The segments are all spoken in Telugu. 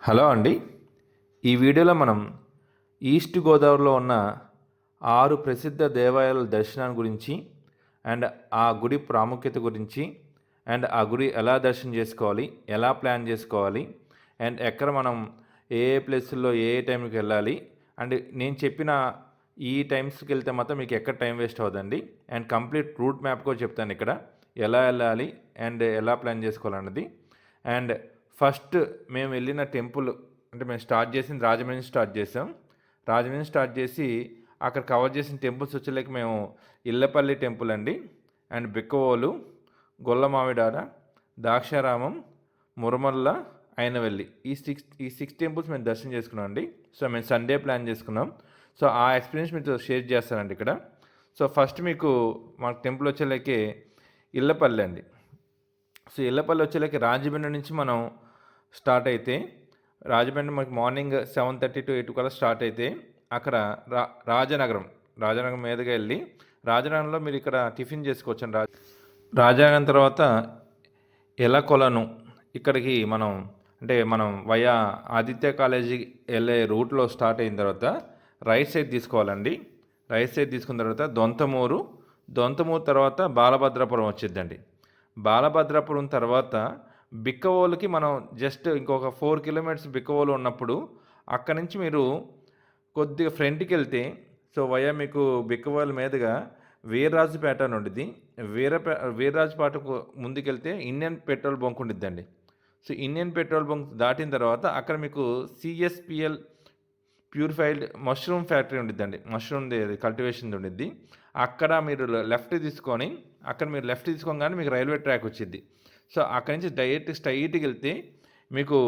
హలో అండి. ఈ వీడియోలో మనం ఈస్ట్ గోదావరిలో ఉన్న ఆరు ప్రసిద్ధ దేవాలయాల దర్శనాన్ని గురించి అండ్ ఆ గుడి ప్రాముఖ్యత గురించి అండ్ ఆ గుడి ఎలా దర్శనం చేసుకోవాలి ఎలా ప్లాన్ చేసుకోవాలి అండ్ ఎక్కడ మనం ఏ ఏ ప్లేసుల్లో ఏ ఏ టైంకి వెళ్ళాలి అండ్ నేను చెప్పిన ఈ టైమ్స్కి వెళ్తే మాత్రం మీకు ఎక్కడ టైం వేస్ట్ అవ్వదండి. అండ్ కంప్లీట్ రూట్ మ్యాప్ కూడా చెప్తాను ఇక్కడ. ఎలా వెళ్ళాలి అండ్ ఎలా ప్లాన్ చేసుకోవాలన్నది అండ్ ఫస్ట్ మేము వెళ్ళిన టెంపుల్ అంటే మేము స్టార్ట్ చేసింది రాజమండ్రి స్టార్ట్ చేసాం రాజమండ్రి స్టార్ట్ చేసి అక్కడ కవర్ చేసిన టెంపుల్స్ వచ్చేలేక మేము ఇల్లపల్లి టెంపుల్ అండి. అండ్ బిక్కవోలు గొల్లమావిడాడ ద్రాక్షారామం మురమల్ల అయినవెల్లి ఈ సిక్స్ ఈ సిక్స్ టెంపుల్స్ మేము దర్శనం చేసుకున్నాం అండి. సో మేము సండే ప్లాన్ చేసుకున్నాం. సో ఆ ఎక్స్పీరియన్స్ మీతో షేర్ చేస్తానండి ఇక్కడ. సో ఫస్ట్ మీకు మాకు టెంపుల్ వచ్చేలేకే ఇల్లపల్లి అండి. సో ఇల్లపల్లి వచ్చేలాకి రాజమండ్రి నుంచి మనం స్టార్ట్ అయితే రాజమండ్రి మనకి morning seven thirty to eight కల్లా స్టార్ట్ అయితే అక్కడ రా రాజనగరం రాజనగరం మీదుగా వెళ్ళి రాజనగరంలో మీరు ఇక్కడ టిఫిన్ చేసుకోవచ్చు రాజ రాజనగరం తర్వాత ఎలకొలను ఇక్కడికి మనం అంటే మనం వయా ఆదిత్య కాలేజీ వెళ్ళే రూట్లో స్టార్ట్ అయిన తర్వాత రైట్ సైడ్ తీసుకోవాలండి. రైట్ సైడ్ తీసుకున్న తర్వాత దొంతమూరు దొంతమూరు తర్వాత బాలభద్రాపురం వచ్చిద్దండి. బాలభద్రాపురం తర్వాత బిక్కవోలుకి మనం జస్ట్ ఇంకొక ఫోర్ కిలోమీటర్స్ బిక్కవోలు ఉన్నప్పుడు అక్కడ నుంచి మీరు కొద్దిగా ఫ్రంట్కి వెళ్తే సో వయా మీకు బిక్కవోలు మీదుగా వీర్రాజుపేట అని ఉండిద్ది. వీరపే వీర్రాజుపేటకు ముందుకెళ్తే ఇండియన్ పెట్రోల్ బంక్ ఉండిద్దండి. సో ఇండియన్ పెట్రోల్ బంక్ దాటిన తర్వాత అక్కడ మీకు సిఎస్పిఎల్ ప్యూరిఫైడ్ మష్రూమ్ ఫ్యాక్టరీ ఉండిద్దండి. మష్రూమ్ కల్టివేషన్ ఉండిద్ది. అక్కడ మీరు లెఫ్ట్ తీసుకొని అక్కడ మీరు లెఫ్ట్ తీసుకోగానే మీకు రైల్వే ట్రాక్ వచ్చింది సో అక్కడి నుంచి డైరెక్ట్ స్ట్రైట్కి వెళ్తే మీకు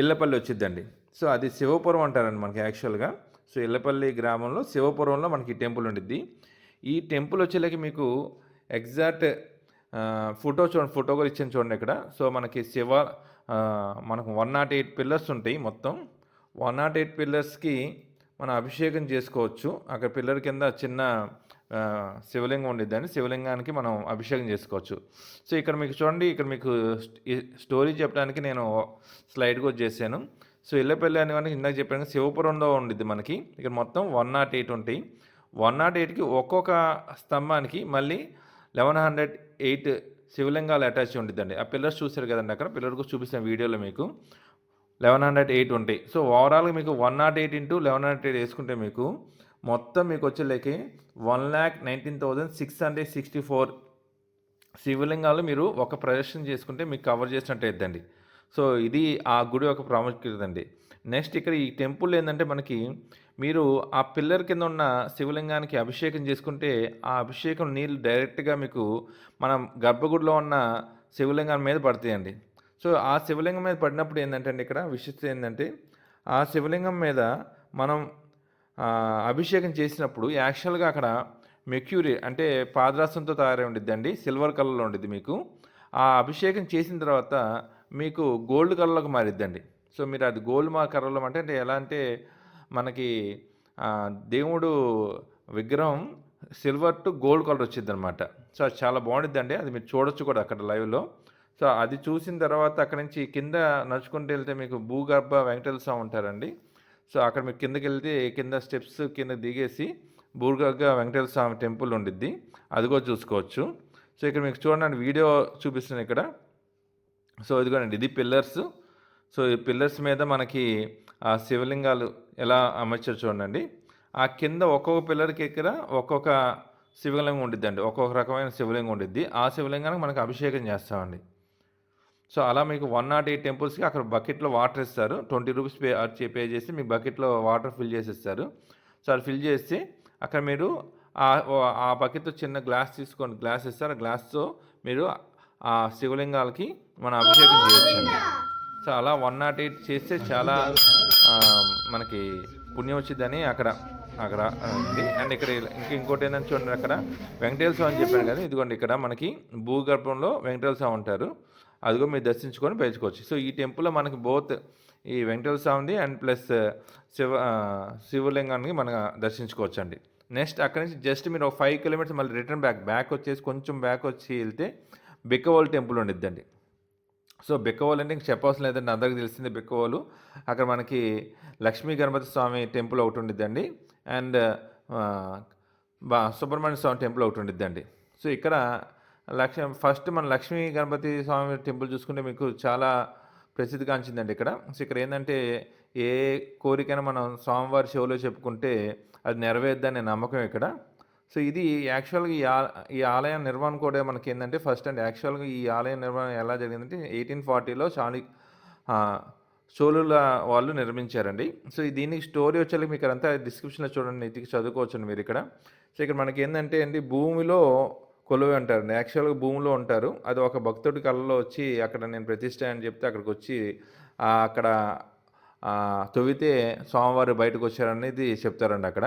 ఇళ్ళపల్లి వచ్చిద్దండి. సో అది శివపురం అంటారండి మనకి యాక్చువల్గా. సో ఇళ్ళపల్లి గ్రామంలో శివపురంలో మనకి టెంపుల్ ఉండిద్ది. ఈ టెంపుల్ వచ్చేలాకి మీకు ఎగ్జాక్ట్ ఫోటో చూడండి ఫోటో కూడా ఇచ్చాను చూడండి ఇక్కడ. సో మనకి శివ మనకు వన్ నాట్ ఎయిట్ పిల్లర్స్ ఉంటాయి మొత్తం. వన్ నాట్ ఎయిట్ పిల్లర్స్కి మనం అభిషేకం చేసుకోవచ్చు. అక్కడ పిల్లర్ కింద చిన్న శివలింగం ఉండిద్దండి. శివలింగానికి మనం అభిషేకం చేసుకోవచ్చు. సో ఇక్కడ మీకు చూడండి ఇక్కడ మీకు స్టోరీ చెప్పడానికి నేను స్లైడ్ కూడా చేశాను. సో ఇళ్ళపల్లి అనే వానికి ఇందాక చెప్పాను శివపురంలో ఉండిద్ది మనకి. ఇక్కడ మొత్తం వన్ నాట్ ఎయిట్ ఉంటాయి. వన్ నాట్ ఎయిట్కి ఒక్కొక్క స్తంభానికి మళ్ళీ లెవెన్ హండ్రెడ్ ఎయిట్ శివలింగాలు అటాచ్ ఉంటుందండి ఆ పిల్లర్స్ చూశారు కదండి అక్కడ? పిల్లర్ కూడా చూపిస్తాను వీడియోలో మీకు. లెవెన్ హండ్రెడ్ ఎయిట్ ఉంటాయి. సో ఓవరాల్గా మీకు one nought eight into eleven hundred eight వేసుకుంటే మీకు మొత్తం మీకు వచ్చేలేకి one lakh nineteen thousand six hundred sixty four శివలింగాలు మీరు ఒక ప్రదర్శన చేసుకుంటే మీకు కవర్ చేసినట్టు అవుతుందండి సో ఇది ఆ గుడి యొక్క ప్రాముఖ్యత అండి నెక్స్ట్ ఇక్కడ ఈ టెంపుల్ ఏంటంటే మనకి మీరు ఆ పిల్లర్ కింద ఉన్న శివలింగానికి అభిషేకం చేసుకుంటే ఆ అభిషేకం నీళ్ళు డైరెక్ట్గా మీకు మనం గర్భగుడిలో ఉన్న శివలింగం మీద పడతాయండి. సో ఆ శివలింగం మీద పడినప్పుడు ఏంటంటే అండి ఇక్కడ విశిష్టత ఏంటంటే ఆ శివలింగం మీద మనం అభిషేకం చేసినప్పుడు యాక్చువల్గా అక్కడ మెక్యూరీ అంటే పాదరాసంతో తయారై ఉండిద్దండి సిల్వర్ కలర్లో ఉండిద్ది మీకు. ఆ అభిషేకం చేసిన తర్వాత మీకు గోల్డ్ కలర్లోకి మారిద్దండి. సో మీరు అది గోల్డ్ మా కలర్లో అంటే అంటే ఎలా అంటే మనకి దేవుడు విగ్రహం సిల్వర్ టు గోల్డ్ కలర్ వచ్చింది అనమాట సో అది చాలా బాగుండిద్దండి. అది మీరు చూడొచ్చు కూడా అక్కడ లైవ్లో. సో అది చూసిన తర్వాత అక్కడ నుంచి కింద నడుచుకుంటూ వెళ్తే మీకు భూగర్భ వెంకటేశ్వర స్వామి ఉంటారండి. సో అక్కడ మీరు కిందకి వెళ్తే కింద స్టెప్స్ కింద దిగేసి భూగర్భ వెంకటేశ్వర స్వామి టెంపుల్ ఉండిద్ది. అది కూడా చూసుకోవచ్చు. సో ఇక్కడ మీకు చూడండి వీడియో చూపిస్తున్నాను ఇక్కడ. సో ఇదిగోనండి ఇది పిల్లర్స్. సో ఈ పిల్లర్స్ మీద మనకి ఆ శివలింగాలు ఎలా అమర్చారు చూడండి. ఆ కింద ఒక్కొక్క పిల్లర్కి ఎక్కడ ఒక్కొక్క శివలింగం ఉండిద్దండి. ఒక్కొక్క రకమైన శివలింగం ఉండిద్ది. ఆ శివలింగానికి మనకు అభిషేకం చేస్తామండి. సో అలా మీకు వన్ నాట్ ఎయిట్ టెంపుల్స్కి అక్కడ బకెట్లో వాటర్ ఇస్తారు. ట్వంటీ రూపీస్ పే పే చేసి మీకు బకెట్లో వాటర్ ఫిల్ చేసి ఇస్తారు. సో అది ఫిల్ చేసి అక్కడ మీరు ఆ బకెట్తో చిన్న గ్లాస్ తీసుకోండి. గ్లాస్ ఇస్తారు. ఆ గ్లాస్తో మీరు ఆ శివలింగాలకి మనం అభిషేకం చేయొచ్చండి. సో అలా వన్ నాట్ ఎయిట్ చేస్తే చాలా మనకి పుణ్యం వచ్చిందని అక్కడ అక్కడ ఉంది. అండ్ ఇక్కడ ఇంకా ఇంకోటి ఏంటంటే చూడండి అక్కడ వెంకటేశ్వర స్వామి అని చెప్పాను కదా ఇదిగోండి ఇక్కడ మనకి భూగర్భంలో వెంకటేశ్వర స్వామి ఉంటారు. అదిగో మీరు దర్శించుకొని పెంచుకోవచ్చు సో ఈ టెంపుల్లో మనకి బోత్ ఈ వెంకటేశ్వర స్వామిది అండ్ ప్లస్ శివ శివలింగానికి మనం దర్శించుకోవచ్చు అండి నెక్స్ట్ అక్కడి నుంచి జస్ట్ మీరు ఒక ఫైవ్ కిలోమీటర్స్ మళ్ళీ రిటర్న్ బ్యాక్ బ్యాక్ వచ్చేసి కొంచెం బ్యాక్ వచ్చి వెళ్తే బిక్కవోల్ టెంపుల్ ఉండిద్దండి. సో బిక్కవోల్ అంటే ఇంక చెప్పవలసిన లేదండి అందరికీ తెలిసింది బిక్కవోలు. అక్కడ మనకి లక్ష్మీ గణపతి స్వామి టెంపుల్ ఒకటి ఉండిద్దండి. అండ్ బా సుబ్రహ్మణ్య స్వామి టెంపుల్ ఒకటి ఉండిద్దండి. సో ఇక్కడ లక్ష ఫస్ట్ మన లక్ష్మీ గణపతి స్వామి టెంపుల్ చూసుకుంటే మీకు చాలా ప్రసిద్ధిగాంచిందండి ఇక్కడ. సో ఇక్కడ ఏంటంటే ఏ కోరికైనా మనం స్వామివారి షోలో చెప్పుకుంటే అది నెరవేర్దనే నమ్మకం ఇక్కడ. సో ఇది యాక్చువల్గా ఈ ఈ ఆలయం నిర్మాణం కూడా మనకి ఏంటంటే ఫస్ట్ అండ్ యాక్చువల్గా ఈ ఆలయం నిర్మాణం ఎలా జరిగిందంటే ఎయిటీన్ ఫార్టీలో చాలి చోళుల వాళ్ళు నిర్మించారండి. సో దీనికి స్టోరీ వచ్చేది మీకు అంతా డిస్క్రిప్షన్లో చూడండి ఇది చదువుకోవచ్చు మీరు ఇక్కడ. సో ఇక్కడ మనకి ఏంటంటే అండి భూమిలో కొలువే అంటారు యాక్చువల్గా భూమిలో ఉంటారు. అది ఒక భక్తుడి కళ్ళలో వచ్చి అక్కడ నేను ప్రతిష్ట అని చెప్తే అక్కడికి వచ్చి అక్కడ తవ్వితే స్వామివారు బయటకు వచ్చారనేది చెప్తారండి అక్కడ.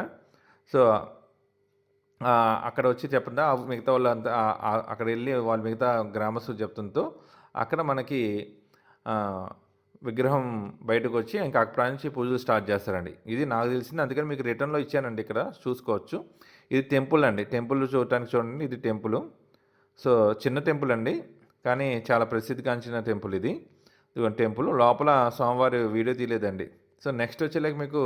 సో అక్కడ వచ్చి చెప్పండి. మిగతా వాళ్ళంతా అక్కడ వెళ్ళి వాళ్ళు మిగతా గ్రామస్తులు చెప్తుంతో అక్కడ మనకి విగ్రహం బయటకు వచ్చి ఇంకా అక్కడ నుంచి పూజలు స్టార్ట్ చేస్తారండి. ఇది నాకు తెలిసింది. అందుకని మీకు రిటర్న్లో ఇచ్చానండి ఇక్కడ. చూసుకోవచ్చు. ఇది టెంపుల్ అండి. టెంపుల్ చూడటానికి చూడండి. ఇది టెంపుల్. సో చిన్న టెంపుల్ అండి. కానీ చాలా ప్రసిద్ధిగాంచిన టెంపుల్ ఇది. టెంపుల్. లోపల స్వామివారి వీడియో తీయలేదండి. సో నెక్స్ట్ వచ్చేలాక మీకు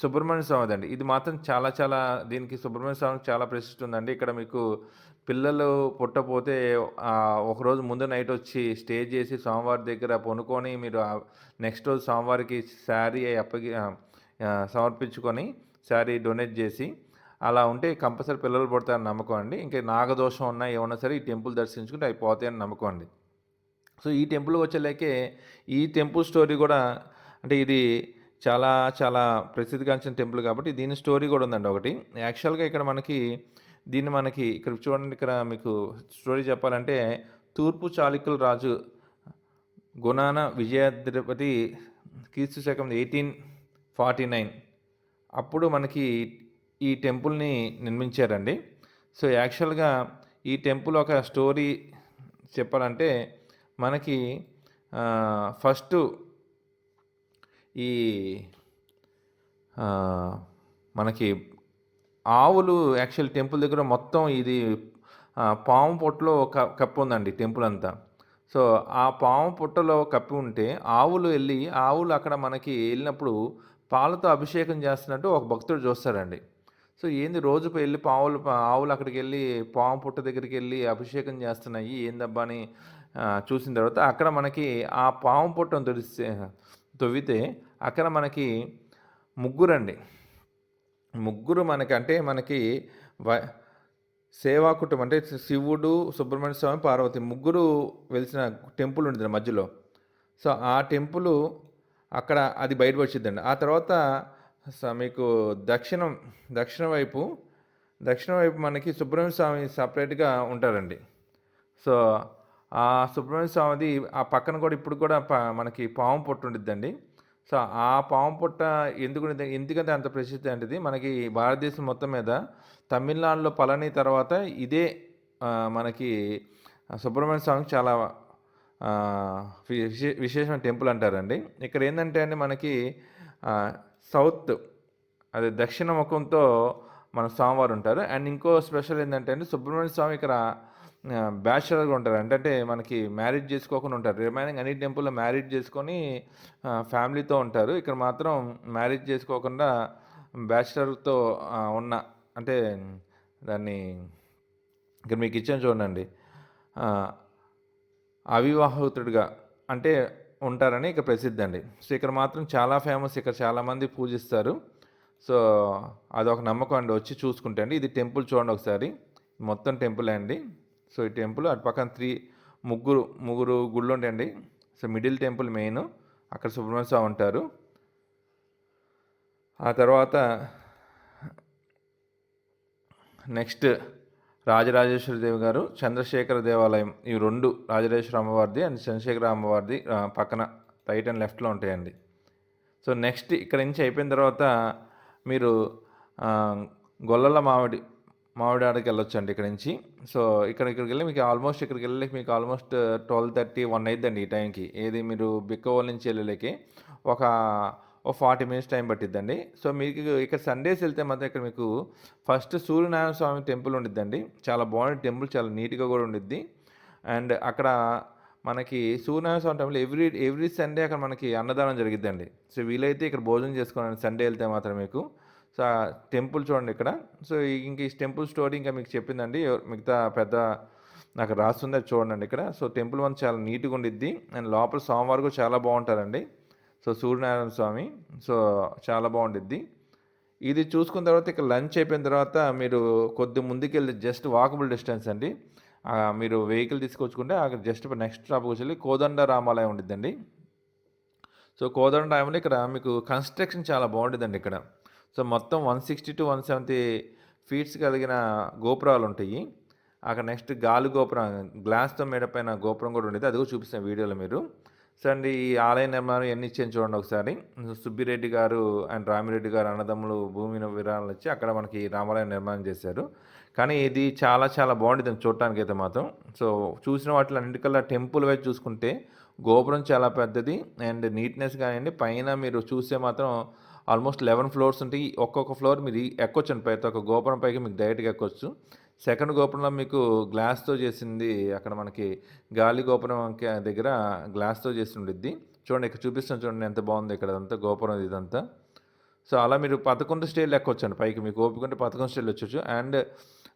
సుబ్రహ్మణ్య స్వామి అండి ఇది మాత్రం చాలా చాలా దీనికి సుబ్రహ్మణ్య స్వామికి చాలా ప్రసిద్ధి ఉందండి. ఇక్కడ మీకు పిల్లలు పుట్టపోతే ఒకరోజు ముందు నైట్ వచ్చి స్టే చేసి స్వామివారి దగ్గర పొనుకొని మీరు నెక్స్ట్ రోజు స్వామివారికి శారీ అప్పగి సమర్పించుకొని శారీ డొనేట్ చేసి అలా ఉంటే కంపల్సరీ పిల్లలు పడతాయని నమ్మకం అండి. ఇంకా నాగదోషం ఉన్నా ఏమన్నా సరే ఈ టెంపుల్ దర్శించుకుంటే అయిపోతాయని నమ్మకం అండి. సో ఈ టెంపుల్ వచ్చేలేకే ఈ టెంపుల్ స్టోరీ కూడా అంటే ఇది చాలా చాలా ప్రసిద్ధిగాంచిన టెంపుల్ కాబట్టి దీని స్టోరీ కూడా ఉందండి ఒకటి. యాక్చువల్గా ఇక్కడ మనకి దీన్ని మనకి ఇక్కడ చూడండి ఇక్కడ మీకు స్టోరీ చెప్పాలంటే తూర్పు చాళుక్యుల రాజు గుణాన విజయాధిపతి క్రీస్తు శకం ఎయిటీన్ ఫార్టీ నైన్. అప్పుడు మనకి ఈ టెంపుల్ని నిర్మించారండి. సో యాక్చువల్గా ఈ టెంపుల్ ఒక స్టోరీ చెప్పాలంటే మనకి ఫస్ట్ ఈ మనకి ఆవులు యాక్చువల్ టెంపుల్ దగ్గర మొత్తం ఇది పాము పొట్టలో ఒక కప్పు ఉందండి టెంపుల్ అంతా. సో ఆ పాము పుట్టలో కప్పి ఉంటే ఆవులు వెళ్ళి ఆవులు అక్కడ మనకి వెళ్ళినప్పుడు పాలతో అభిషేకం చేస్తున్నట్టు ఒక భక్తుడు చూస్తాడండి. సో ఏంది రోజు వెళ్ళి పావులు ఆవులు అక్కడికి వెళ్ళి పాము పుట్ట దగ్గరికి వెళ్ళి అభిషేకం చేస్తున్నాయి ఏందబ్బా అని చూసిన తర్వాత అక్కడ మనకి ఆ పాము పుట్టను తొలిస్తే తవ్వితే అక్కడ మనకి ముగ్గురండి. ముగ్గురు మనకి అంటే మనకి వ సేవా కుటుంబం అంటే శివుడు సుబ్రహ్మణ్య స్వామి పార్వతి ముగ్గురు వెలిసిన టెంపుల్ ఉంటుంది మధ్యలో. సో ఆ టెంపుల్ అక్కడ అది బయటకు వచ్చిందండి ఆ తర్వాత మీకు దక్షిణం దక్షిణ వైపు దక్షిణ వైపు మనకి సుబ్రహ్మణ్య స్వామి సపరేట్గా ఉంటారండి. సో ఆ సుబ్రహ్మణ్య స్వామిది ఆ పక్కన కూడా ఇప్పుడు కూడా మనకి పాము పొట్టు ఉండిద్దండి. సో ఆ పాము పొట్ట ఎందుకు ఎందుకంటే అంత ప్రసిద్ధి అంటే మనకి భారతదేశం మొత్తం మీద తమిళనాడులో పలని తర్వాత ఇదే మనకి సుబ్రహ్మణ్య స్వామికి చాలా విశేషమైన టెంపుల్ అంటారండి. ఇక్కడ ఏంటంటే అండి మనకి సౌత్ అదే దక్షిణ ముఖంతో మన స్వామివారు ఉంటారు. అండ్ ఇంకో స్పెషల్ ఏంటంటే అండి సుబ్రహ్మణ్య స్వామి ఇక్కడ బ్యాచులర్గా ఉంటారు. అంటే మనకి మ్యారేజ్ చేసుకోకుండా ఉంటారు. రిమైనింగ్ అన్ని టెంపుల్లో మ్యారేజ్ చేసుకొని ఫ్యామిలీతో ఉంటారు. ఇక్కడ మాత్రం మ్యారేజ్ చేసుకోకుండా బ్యాచులర్తో ఉన్న అంటే దాన్ని ఇక్కడ మీకు ఇచ్చాను చూడండి. అవివాహితుడిగా అంటే ఉంటారని ఇక్కడ ప్రసిద్ధి అండి సో ఇక్కడ మాత్రం చాలా ఫేమస్ ఇక్కడ చాలామంది పూజిస్తారు. సో అదొక నమ్మకం అండి వచ్చి చూసుకుంటే అండి. ఇది టెంపుల్ చూడండి ఒకసారి. మొత్తం టెంపుల్ అండి. సో ఈ టెంపుల్ అటు పక్కన త్రీ ముగ్గురు ముగ్గురు గుళ్ళు ఉంటాయండి సో మిడిల్ టెంపుల్ మెయిన్. అక్కడ సుబ్రహ్మణ్య స్వామి ఉంటారు. ఆ తర్వాత నెక్స్ట్ రాజరాజేశ్వరి దేవి గారు చంద్రశేఖర దేవాలయం ఈ రెండు రాజరాజేశ్వర అమ్మవారిది అండ్ చంద్రశేఖర అమ్మవారిది పక్కన రైట్ అండ్ లెఫ్ట్లో ఉంటాయండి. సో నెక్స్ట్ ఇక్కడ నుంచి అయిపోయిన తర్వాత మీరు గొల్లల మామిడి మామిడి ఆడకి వెళ్ళొచ్చు అండి ఇక్కడ నుంచి. సో ఇక్కడ ఇక్కడికి వెళ్ళి మీకు ఆల్మోస్ట్ ఇక్కడికి వెళ్ళి మీకు ఆల్మోస్ట్ ట్వెల్వ్ థర్టీ వన్ అయిద్దండి ఈ టైంకి. ఏది మీరు బిక్కవోల్ నుంచి వెళ్ళలేకి ఒక ఒక ఫార్టీ మినిట్స్ టైం పట్టిద్దండి. సో మీకు ఇక్కడ సండేస్ వెళ్తే మాత్రం ఇక్కడ మీకు ఫస్ట్ సూర్యనారాయణ స్వామి టెంపుల్ ఉండిద్దండి. చాలా బాగుంది టెంపుల్ చాలా నీట్గా కూడా ఉండిద్ది. అండ్ అక్కడ మనకి సూర్యనారాయణ స్వామి టైంలో ఎవ్రీ ఎవ్రీ సండే అక్కడ మనకి అన్నదానం జరిగిద్దండి. సో వీలైతే ఇక్కడ భోజనం చేసుకోండి సండే వెళ్తే మాత్రం మీకు. సో ఆ టెంపుల్ చూడండి ఇక్కడ. సో ఇంక ఈ టెంపుల్ స్టోరీ ఇంకా మీకు చెప్పిందండి. మిగతా పెద్ద నాకు రాస్తుంది అది చూడండి ఇక్కడ. సో టెంపుల్ వన్ చాలా నీట్గా ఉండిద్ది. అండ్ లోపల సోమవారం కూడా చాలా బాగుంటారండి. సో సూర్యనారాయణ స్వామి సో చాలా బాగుండిద్ది. ఇది చూసుకున్న తర్వాత ఇక్కడ లంచ్ అయిపోయిన తర్వాత మీరు కొద్ది ముందుకెళ్ళి జస్ట్ వాకబుల్ డిస్టెన్స్ అండి. మీరు వెహికల్ తీసుకొచ్చుకుంటే అక్కడ జస్ట్ నెక్స్ట్ స్టాప్కి వచ్చి కోదండ రామాలయం ఉండిద్దండి. సో కోదండ రామాలయం ఇక్కడ మీకు కన్స్ట్రక్షన్ చాలా బాగుంటుందండి ఇక్కడ. సో మొత్తం one sixty to one seventy feets కలిగిన గోపురాలు ఉంటాయి. అక్కడ నెక్స్ట్ గాలి గోపురం గ్లాస్తో మేడపైన గోపురం కూడా ఉండేది అది కూడా చూపిస్తాను వీడియోలో మీరు. సో అండి ఈ ఆలయ నిర్మాణం ఎన్ని ఇచ్చాను చూడండి ఒకసారి. సుబ్బిరెడ్డి గారు అండ్ రామిరెడ్డి గారు అన్నదమ్ములు భూమిని విరాళాలు ఇచ్చి అక్కడ మనకి రామాలయం నిర్మాణం చేశారు. కానీ ఇది చాలా చాలా బాగుంటుంది చూడటానికి అయితే మాత్రం. సో చూసిన వాటిలో అన్నిటికల్లా టెంపుల్ వైపు చూసుకుంటే గోపురం చాలా పెద్దది అండ్ నీట్నెస్ కానివ్వండి పైన మీరు చూస్తే మాత్రం ఆల్మోస్ట్ లెవెన్ ఫ్లోర్స్ ఉంటాయి. ఒక్కొక్క ఫ్లోర్ మీరు ఎక్కొచ్చు అండి ప్రతి ఒక్క గోపురం పైకి మీకు డైరెక్ట్గా ఎక్కొచ్చు. సెకండ్ గోపురంలో మీకు గ్లాస్తో చేసింది అక్కడ మనకి గాలి గోపురం దగ్గర గ్లాస్తో చేసి ఉండిద్ది. చూడండి ఇక్కడ చూపిస్తాను చూడండి ఎంత బాగుంది ఇక్కడ అదంతా గోపురం ఇదంతా. సో అలా మీరు పదకొండు స్టేలు ఎక్కొచ్చండి పైకి మీకు ఓపిక ఉంటే పదకొండు స్టేలు వచ్చొచ్చు అండ్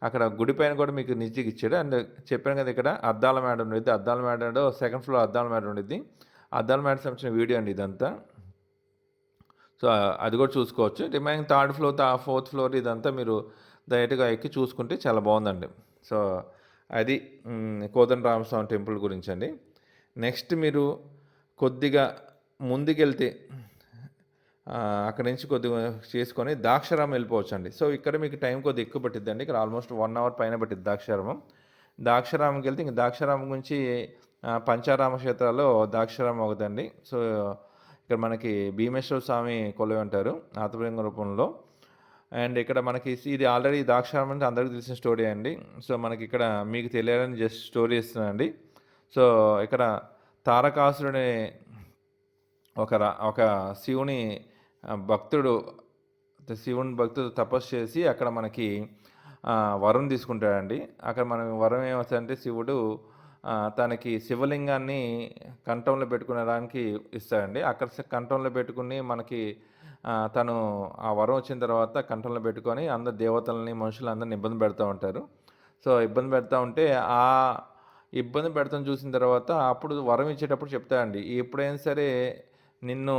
అక్కడ గుడి పైన కూడా మీకు నిజంగా ఇచ్చాడు. అండ్ చెప్పాను కదా ఇక్కడ అద్దాల మేడ ఉండేది అద్దాల మేడ సెకండ్ ఫ్లోర్ అద్దాల మేడ ఉండేది అద్దాల మేడ సంబంధించిన వీడియో అండి ఇదంతా. సో అది కూడా చూసుకోవచ్చు. Remaining third floor fourth floor ఇదంతా మీరు డైరెక్ట్గా ఎక్కి చూసుకుంటే చాలా బాగుందండి. సో అది కోదండ రామస్వామి టెంపుల్ గురించి అండి. నెక్స్ట్ మీరు కొద్దిగా ముందుకెళ్తే అక్కడి నుంచి కొద్దిగా చేసుకొని ద్రాక్షారామం వెళ్ళిపోవచ్చు అండి సో ఇక్కడ మీకు టైం కొద్దిగా ఎక్కువ పట్టిద్దండి. ఇక్కడ ఆల్మోస్ట్ వన్ అవర్ పైన పట్టిద్ది ద్రాక్షారామం ద్రాక్షారామంకి వెళ్తే ఇంకా ద్రాక్షారామం గురించి పంచారామ క్షేత్రాల్లో ద్రాక్షారామం ఒకదండి సో ఇక్కడ మనకి భీమేశ్వర స్వామి కొలువు అంటారు ఆత్మలింగ రూపంలో. అండ్ ఇక్కడ మనకి ఇది ఆల్రెడీ ద్రాక్షారం అంటే అందరికీ తెలిసిన స్టోరీ అండి. సో మనకి ఇక్కడ మీకు తెలియాలని జస్ట్ స్టోరీ ఇస్తున్నానండి సో ఇక్కడ తారకాసురుని ఒక రా- ఒక శివుని భక్తుడు శివుని భక్తుడు తపస్సు చేసి అక్కడ మనకి వరం తీసుకుంటాడండి. అక్కడ మనం వరం ఏమవుతుందంటే శివుడు తనకి శివలింగాన్ని కంఠంలో పెట్టుకునేదానికి ఇస్తాడండి. అక్కడ కంఠంలో పెట్టుకుని మనకి తను ఆ వరం వచ్చిన తర్వాత కంఠంలో పెట్టుకొని అందరు దేవతలని మనుషులందరిని ఇబ్బంది పెడతా ఉంటారు. సో ఇబ్బంది పెడతా ఉంటే ఆ ఇబ్బంది పెడతాం చూసిన తర్వాత అప్పుడు వరం ఇచ్చేటప్పుడు చెప్తాడండి ఎప్పుడైనా సరే నిన్ను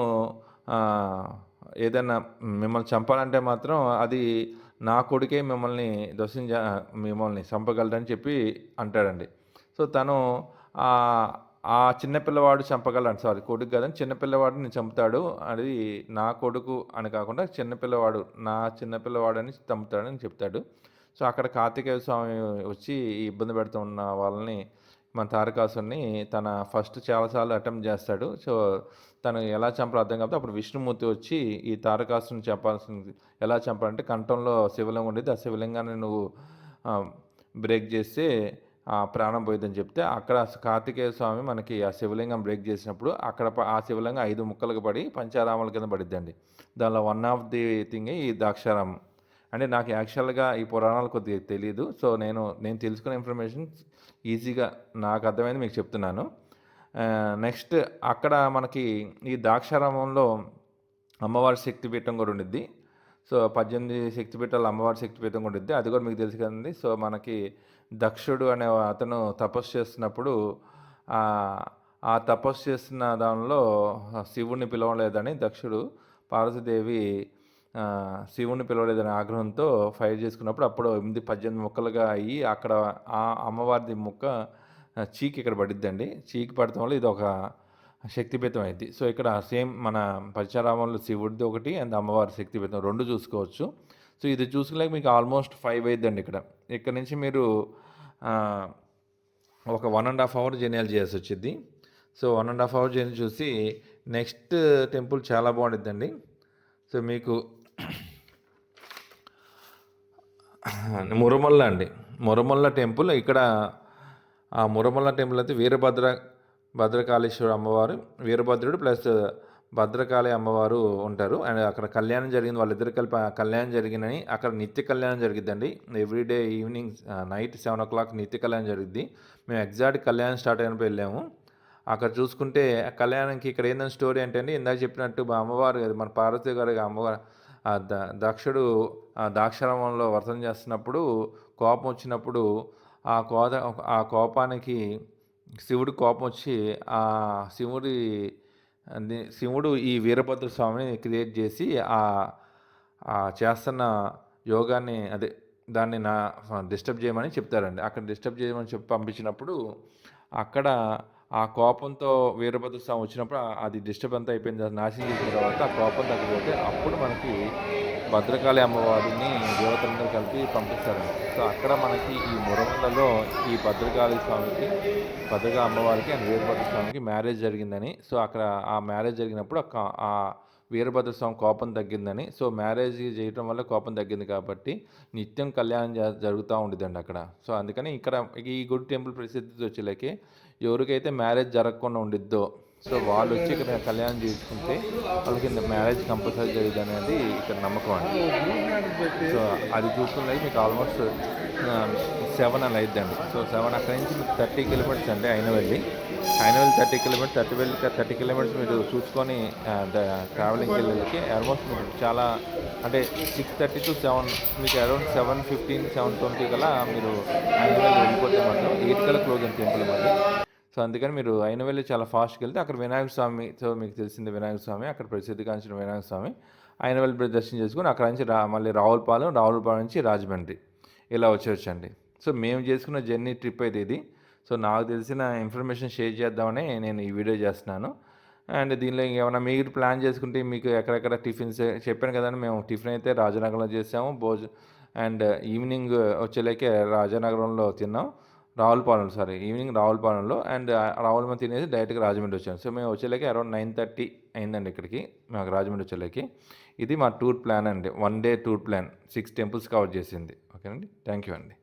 ఏదైనా మిమ్మల్ని చంపాలంటే మాత్రం అది నా కొడుకే మిమ్మల్ని దర్శించ మిమ్మల్ని చంపగలడని చెప్పి అంటాడండి. సో తను ఆ చిన్నపిల్లవాడు చంపగలడు. సారీ కొడుకు కదని నేను చంపుతాడు అది నా కొడుకు అని కాకుండా చిన్నపిల్లవాడు నా చిన్నపిల్లవాడు అని చంపుతాడని చెప్తాడు. సో అక్కడ కార్తికేయ స్వామి వచ్చి ఇబ్బంది పెడుతూ ఉన్న వాళ్ళని మన తారకాసుని తన ఫస్ట్ చాలాసార్లు అటెంప్ట్ చేస్తాడు. సో తను ఎలా చంపాలో అర్థం కాబట్టి అప్పుడు విష్ణుమూర్తి వచ్చి ఈ తారకాసుని చంపాల్సింది ఎలా చంపాలంటే కంఠంలో శివలింగం ఉండేది. ఆ శివలింగాన్ని నువ్వు బ్రేక్ చేస్తే ప్రాణం పోయిందని చెప్తే అక్కడ కార్తికేయ స్వామి మనకి ఆ శివలింగం బ్రేక్ చేసినప్పుడు అక్కడ ఆ శివలింగం ఐదు ముక్కలకు పడి పంచారామాల కింద పడిద్దండి. దానిలో వన్ ఆఫ్ ది థింగ్ ఈ ద్రాక్షారామం అంటే నాకు యాక్చువల్గా ఈ పురాణాలు కొద్దిగా తెలియదు సో నేను నేను తెలుసుకున్న ఇన్ఫర్మేషన్ ఈజీగా నాకు అర్థమైంది మీకు చెప్తున్నాను. నెక్స్ట్ అక్కడ మనకి ఈ ద్రాక్షారామంలో అమ్మవారి శక్తిపీఠం కూడా ఉండిద్ది. సో పద్దెనిమిది శక్తిపీఠాలు అమ్మవారి శక్తిపీఠం కూడా ఉంది అది కూడా మీకు తెలుసు కదండి. సో మనకి దక్షుడు అనే అతను తపస్సు చేస్తున్నప్పుడు ఆ తపస్సు చేస్తున్న దానిలో శివుణ్ణి పిలవలేదని దక్షుడు పార్వతీదేవి శివుణ్ణి పిలవలేదని ఆగ్రహంతో ఫైర్ చేసుకున్నప్పుడు అప్పుడు ఎనిమిది పద్దెనిమిది ముక్కలుగా అయ్యి అక్కడ ఆ అమ్మవారిది ముక్క చీకి ఇక్కడ పడిద్దండి. చీకి పడటం వల్ల ఇది ఒక శక్తిపీతం అయింది. సో ఇక్కడ సేమ్ మన పంచారామంలో శివుడిది ఒకటి అండ్ అమ్మవారి శక్తిపీతం రెండు చూసుకోవచ్చు. సో ఇది చూసుకునే మీకు ఆల్మోస్ట్ ఫైవ్ అయిద్దండి ఇక్కడ. ఇక్కడ నుంచి మీరు ఒక one and half hour journey చేయాల్సి వచ్చింది so one and half hour journey చూసి నెక్స్ట్ టెంపుల్ చాలా బాగుండిద్దండి. సో మీకు మురమల్ల అండి. మురమల్ల టెంపుల్ ఇక్కడ ఆ మురమల్ల టెంపుల్ అయితే వీరభద్ర భద్రకాళేశ్వర అమ్మవారు వీరభద్రుడు ప్లస్ భద్రకాళి అమ్మవారు ఉంటారు. అండ్ అక్కడ కళ్యాణం జరిగింది. వాళ్ళిద్దరు కలిపి కళ్యాణం జరిగిందని అక్కడ నిత్య కళ్యాణం జరిగిద్దండి. Everyday evening night seven o'clock నిత్య కళ్యాణం జరిగింది మేము ఎగ్జాక్ట్ కళ్యాణం స్టార్ట్ అయినప్పుడు వెళ్ళాము. అక్కడ చూసుకుంటే కళ్యాణంకి ఇక్కడ ఏందని స్టోరీ అంటే అండి ఇందాక చెప్పినట్టు మా అమ్మవారు కదా మన పార్వతి గారి అమ్మవారు ద దక్షుడు దాక్షారామంలో వర్తం చేస్తున్నప్పుడు కోపం వచ్చినప్పుడు ఆ కోద ఆ కోపానికి శివుడి కోపం వచ్చి ఆ శివుడి శివుడు ఈ వీరభద్ర స్వామిని క్రియేట్ చేసి ఆ చేస్తున్న యోగాన్ని అదే దాన్ని నా డిస్టర్బ్ చేయమని చెప్తారండి. అక్కడ డిస్టర్బ్ చేయమని చెప్పి పంపించినప్పుడు అక్కడ ఆ కోపంతో వీరభద్ర స్వామి వచ్చినప్పుడు అది డిస్టర్బ్ అంతా అయిపోయిన తర్వాత నాశనం చేసిన తర్వాత ఆ కోపం తగ్గిపోతే అప్పుడు మనకి భద్రకాళి అమ్మవారిని దేవతలందరూ కలిపి పంపిస్తారు సో అక్కడ మనకి ఈ మురమలలో ఈ భద్రకాళి స్వామికి భద్రకా అమ్మవారికి అండ్ వీరభద్ర స్వామికి మ్యారేజ్ జరిగిందని. సో అక్కడ ఆ మ్యారేజ్ జరిగినప్పుడు ఆ ఆ వీరభద్ర స్వామి కోపం తగ్గిందని. సో మ్యారేజ్ చేయటం వల్ల కోపం తగ్గింది కాబట్టి నిత్యం కళ్యాణం జరుగుతూ ఉండేదండి అక్కడ. సో అందుకని ఇక్కడ ఈ గుడి టెంపుల్ ప్రసిద్ధి వచ్చేలాకి ఎవరికైతే మ్యారేజ్ జరగకుండా ఉండిద్దో సో వాళ్ళు వచ్చి ఇక్కడ కళ్యాణం చేసుకుంటే వాళ్ళకి మ్యారేజ్ కంపల్సరీ జరిగింది అనేది ఇక్కడ నమ్మకం అండి. సో అది చూసుకున్నది మీకు ఆల్మోస్ట్ సెవెన్ అని అయిద్దండి సో సెవెన్ అక్కడి నుంచి మీకు థర్టీ కిలోమీటర్స్ అండి అయినవెళ్ళి వెళ్ళి థర్టీ కిలోమీటర్స్ థర్టీ వెళ్ళి థర్టీ కిలోమీటర్స్ మీరు చూసుకొని ట్రావెలింగ్కి వెళ్ళేకి ఆల్మోస్ట్ మీకు చాలా అంటే సిక్స్ థర్టీ టు సెవెన్ మీకు around seven fifteen seven twenty కల్లా మీరు అయినవెళ్ళి వెళ్ళిపోతే మాత్రం ఎయిట్ కల్లా క్లోజ్ అని టెంపుల్ మళ్ళీ. సో అందుకని మీరు అయిన వెళ్ళి చాలా ఫాస్ట్కి వెళ్తే అక్కడ వినాయక స్వామి సో మీకు తెలిసింది వినాయక స్వామి అక్కడ ప్రసిద్ధిగాంచిన వినాయక స్వామి. ఆయన వెళ్ళి దర్శనం చేసుకుని అక్కడ నుంచి రా మళ్ళీ రావులపాలెం రావులపాలెం నుంచి రాజమండ్రి ఇలా వచ్చేవచ్చండి సో మేము చేసుకున్న జర్నీ ట్రిప్ అయితే ఇది. సో నాకు తెలిసిన ఇన్ఫర్మేషన్ షేర్ చేద్దామని నేను ఈ వీడియో చేస్తున్నాను. అండ్ దీనిలో ఇంకేమైనా మీరు ప్లాన్ చేసుకుంటే మీకు ఎక్కడెక్కడ టిఫిన్స్ చెప్పాను కదండి మేము టిఫిన్ అయితే రాజనగరంలో చేసాము. భోజ అండ్ ఈవినింగ్ వచ్చేలాకే రాజనగరంలో తిన్నాం. రావులపాలెం సారీ ఈవినింగ్ రావులపాలెంలో అండ్ రావులపాలెం తినేసి డైరెక్ట్గా రాజమండ్రి వచ్చాను సో మేము వచ్చేలాకి అరౌండ్ నైన్ థర్టీ అయిందండి ఇక్కడికి మాకు రాజమండ్రి వచ్చేలాకి. ఇది మా టూర్ ప్లాన్ అండి one day tour plan six temples cover చేసింది. ఓకేనండి థ్యాంక్ యూ అండి.